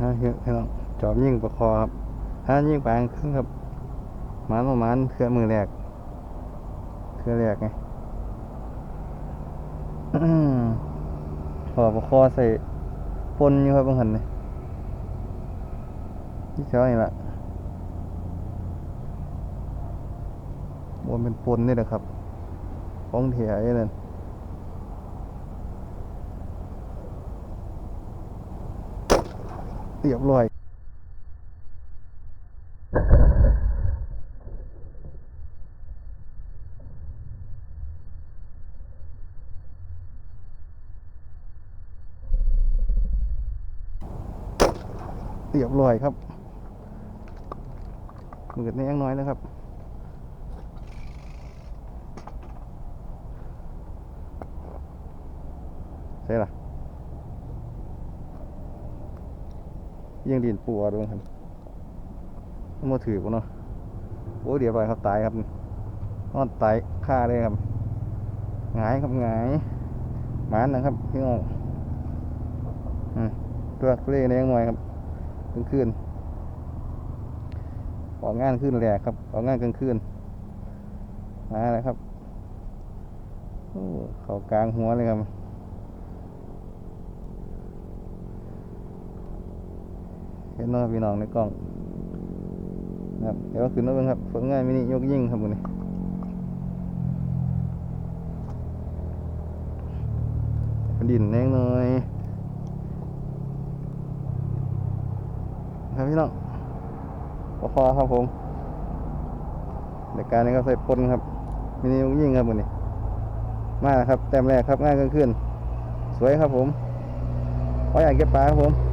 ฮะพี่น้องจอบยิงประคอครับฮะยิงปลางครึ่งครับมันประมาณเครือมือแรกเครือแรกไงอื้อพอประคอใส่ปนอยู่ครับบางหันนี่ที่เช้านี่ละบนเป็นปนนี่แหละครับของเถียไอ้นั่น เรียบร้อยเรียบร้อยครับมืดแน่งน้อยนะครับใช่ล่ะ ยังดินปูอะด้วยครับมันมาถือกูเนาะโอ้เดี๋ยวไปครับตายครับนอนตายฆ่าเลยครับหงายครับหงายหมานนะครับพี่น้องอืมตัวเล่แน่งหน่อยครับกลางคืนออกงานขึ้นแหลกครับออกงานกลางคืนมาแล้วครับโอ้เขากลางหัวเลยครับ เห็นเนาะพี่น้องในกล้องนะครับเดี๋ยวขึ้นมาเบิ่งครับผลงานมินิยกยิ่งครับมื้อนี้ดินแน่งหน่อยครับพี่น้องปอคอครับผมในการนี้ก็ใส่ปนครับมินิยกยิ่งครับมื้อนี้มาครับแต้มแรกครับง่ายกลางคืนสวยครับผมขออยากเก็บปลาครับผม